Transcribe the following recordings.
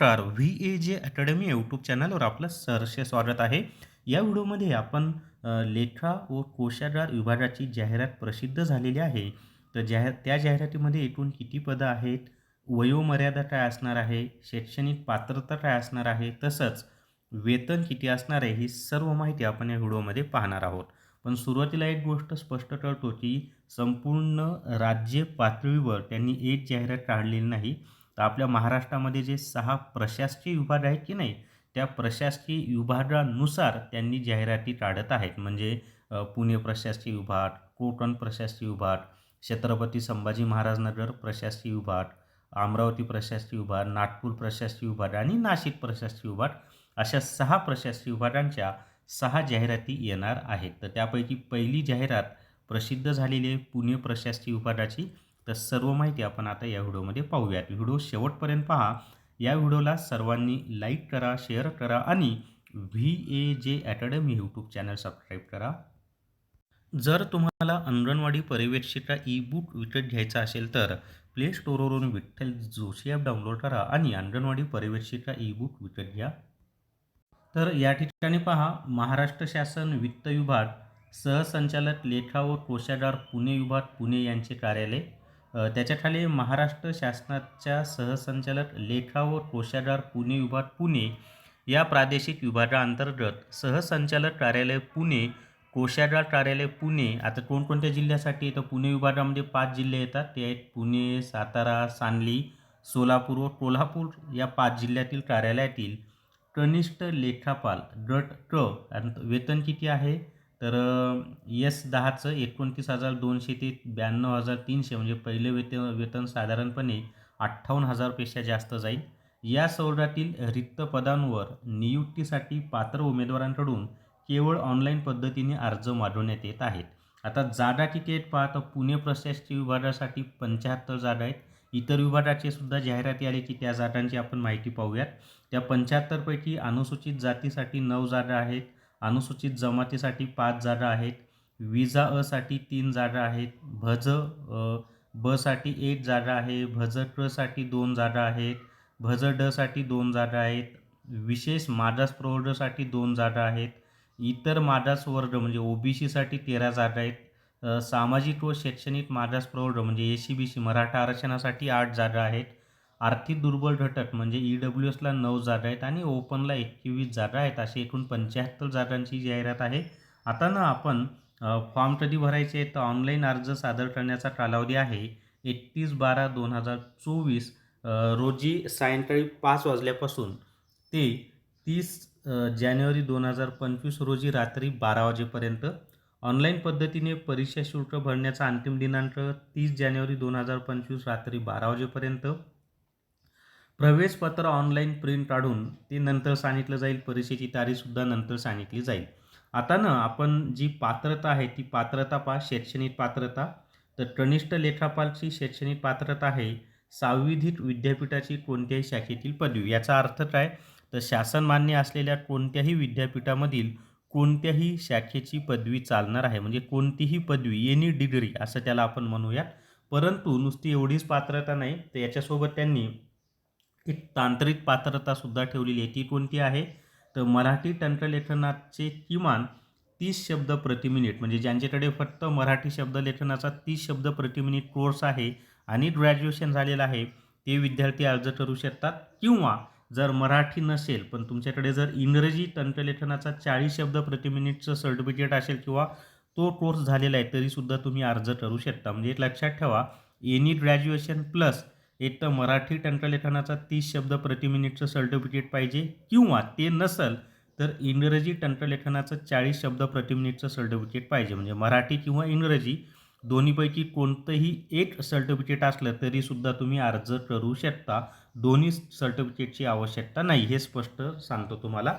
नमस्कार. V A जे academy YouTube चॅनलवर आपलं सहर्ष स्वागत आहे. या व्हिडिओमध्ये आपण लेखा व कोशागार विभागाची जाहिरात प्रसिद्ध झालेली आहे. तर जाहिर त्या जाहिरातीमध्ये एकूण किती पदं आहेत? वयोमर्यादा काय असणार आहे? शैक्षणिक पात्रता काय असणार आहे? तसंच वेतन किती असणार आहे? ही सर्व माहिती आपण या व्हिडिओमध्ये पाहणार आहोत. पण सुरुवातीला एक गोष्ट स्पष्ट करतो की संपूर्ण राज्य पातळीवर त्यांनी एक जाहिरात काढलेली नाही. तर आपल्या महाराष्ट्रामध्ये जे सहा प्रशासकीय विभाग आहेत की नाही त्या प्रशासकीय विभागानुसार त्यांनी जाहिराती काढत आहेत. म्हणजे पुणे प्रशासकीय विभाग कोकण प्रशासकीय विभाग छत्रपती संभाजी महाराज नगर प्रशासकीय विभाग अमरावती प्रशासकीय विभाग नागपूर प्रशासकीय विभाग आणि नाशिक प्रशासकीय विभाग अशा सहा प्रशासकीय विभागांच्या सहा जाहिराती येणार आहेत. तर त्यापैकी पहिली जाहिरात प्रसिद्ध झालेली आहे पुणे प्रशासकीय विभागाची. तर सर्व माहिती आपण आता या व्हिडिओमध्ये पाहूयात. व्हिडिओ शेवटपर्यंत पहा. या व्हिडिओला सर्वांनी लाईक करा शेअर करा आणि व्ही ए जे अकॅडमी यूट्यूब चॅनल सबस्क्राईब करा. जर तुम्हाला अंगणवाडी परिवेक्षिका ई बुक विकत घ्यायचा असेल तर प्ले स्टोरवरून विठ्ठल जोशी ॲप डाउनलोड करा आणि अंगणवाडी परिवेक्षिका ई बुक विकत घ्या. तर या ठिकाणी पहा. महाराष्ट्र शासन वित्त विभाग सहसंचालक लेखा व कोशागार पुणे विभाग पुणे यांचे कार्यालय. त्याच्याखाली महाराष्ट्र शासनाच्या सहसंचालक लेखा व कोशागार पुणे विभाग पुणे या प्रादेशिक विभागाअंतर्गत सहसंचालक कार्यालय पुणे कोशागार कार्यालय पुणे आता कोणकोणत्या जिल्ह्यासाठी तर पुणे विभागामध्ये पाच जिल्हे येतात. ते आहेत पुणे सातारा सांगली सोलापूर व कोल्हापूर या पाच जिल्ह्यातील कार्यालयातील कनिष्ठ लेखापाल गट क. वेतन किती आहे? तर एस दहाचं एकोणतीस हजार दोनशे ते ब्याण्णव हजार तीनशे म्हणजे पहिले वेतन वेतन साधारणपणे अठ्ठावन्न हजारपेक्षा जास्त जाईल. या सौरातील रिक्त पदांवर नियुक्तीसाठी पात्र उमेदवारांकडून केवळ ऑनलाईन पद्धतीने अर्ज मागवण्यात येत आहेत. आता जागा किती आहेत पुणे प्रशासकीय विभागासाठी पंच्याहत्तर जागा आहेत. इतर विभागाचे सुद्धा जाहिराती आली की त्या जागांची आपण माहिती पाहूयात. त्या पंच्याहत्तरपैकी अनुसूचित जातीसाठी नऊ जागा आहेत. अनुसूचित जमातीसाठी पाच जागा आहेत. विजा असाठी तीन जागा आहेत. भज बसाठी एक जागा आहे. भज ट्रसाठी दोन जागा आहेत. भज डसाठी दोन जागा आहेत. विशेष मागास प्रवर्गसाठी दोन जागा आहेत. इतर मागास वर्ग म्हणजे ओबीसीसाठी तेरा जागा आहेत. सामाजिक व शैक्षणिक मागास प्रवर्ग म्हणजे A C B C Maratha आरक्षणासाठी आठ जागा आहेत. आर्थिक दुर्बल घटक म्हणजे ई डब्ल्यू एसला नऊ जागा आहेत आणि ओपनला एकवीस जागा आहेत अशी एकूण पंच्याहत्तर जागांची जाहिरात आहे. आता ना आपण फॉर्म कधी भरायचे आहेत? तर ऑनलाईन अर्ज सादर करण्याचा कालावधी आहे एकतीस बारा दोन हजार चोवीस रोजी सायंकाळी पाच वाजल्यापासून ते तीस जानेवारी दोन हजार पंचवीस रोजी रात्री बारा वाजेपर्यंत. ऑनलाईन पद्धतीने परीक्षा शुल्क भरण्याचा अंतिम दिनांक तीस जानेवारी दोन हजार पंचवीस रात्री बारा वाजेपर्यंत. प्रवेशपत्र ऑनलाईन प्रिंट काढून ते नंतर सांगितलं जाईल परीक्षेची तारीखसुद्धा नंतर सांगितली जाईल. आता ना आपण जी पात्रता आहे ती पात्रता पा शैक्षणिक पात्रता. तर कनिष्ठ लेखापालची शैक्षणिक पात्रता आहे साविधिक विद्यापीठाची कोणत्याही शाखेतील पदवी. याचा अर्थ काय? तर शासन मान्य असलेल्या कोणत्याही विद्यापीठामधील कोणत्याही शाखेची पदवी चालणार आहे. म्हणजे कोणतीही पदवी एनी डिग्री असं त्याला आपण म्हणूया परंतु नुसती एवढीच पात्रता नाही तर याच्यासोबत त्यांनी एक तांत्रिक पात्रतासुद्धा ठेवलेली आहे. ती कोणती आहे? तर मराठी तंत्रलेखनाचे किमान तीस शब्द प्रति मिनिट म्हणजे ज्यांच्याकडे फक्त मराठी शब्दलेखनाचा तीस शब्द प्रति मिनिट कोर्स आहे आणि ग्रॅज्युएशन झालेलं आहे ते विद्यार्थी अर्ज करू शकतात. किंवा जर मराठी नसेल पण तुमच्याकडे जर इंग्रजी तंत्रलेखनाचा चाळीस शब्द प्रति मिनिटचं सर्टिफिकेट असेल किंवा तो कोर्स झालेला आहे तरीसुद्धा तुम्ही अर्ज करू शकता. म्हणजे लक्षात ठेवा एनी ग्रॅज्युएशन प्लस एक तर मराठी टंकलेखनाचा तीस शब्द प्रति मिनिटचं सर्टिफिकेट पाहिजे किंवा ते नसल तर इंग्रजी टंकलेखनाचं चाळीस शब्द प्रति मिनिटचं सर्टिफिकेट पाहिजे. म्हणजे मराठी किंवा इंग्रजी दोन्हीपैकी कोणतंही एक सर्टिफिकेट असलं तरीसुद्धा तुम्ही अर्ज करू शकता. दोन्ही सर्टिफिकेटची आवश्यकता नाही हे स्पष्ट सांगतो तुम्हाला.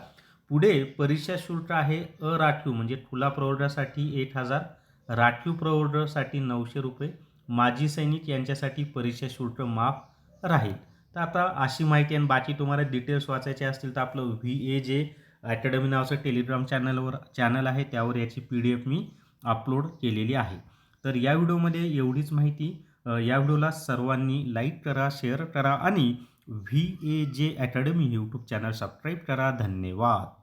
पुढे परीक्षा शुल्क आहे अराखीव म्हणजे खुला प्रवर्गासाठी एक हजार राखीव प्रवर्गासाठी नऊशे रुपये. माजी सैनिक यांच्यासाठी परीक्षा शुल्क माफ राहील. तर आता अशी माहिती आणि बाकी तुम्हाला डिटेल्स वाचायचे असतील तर आपलं व्ही ए जे अकॅडमी नावाचं टेलिग्राम चॅनलवर चॅनल आहे. त्यावर याची पी डी एफ मी अपलोड केलेली आहे. तर या व्हिडिओमध्ये एवढीच माहिती. या व्हिडिओला सर्वांनी लाईक करा शेअर करा आणि व्ही ए जे अकॅडमी यूट्यूब चॅनल सबस्क्राईब करा. धन्यवाद.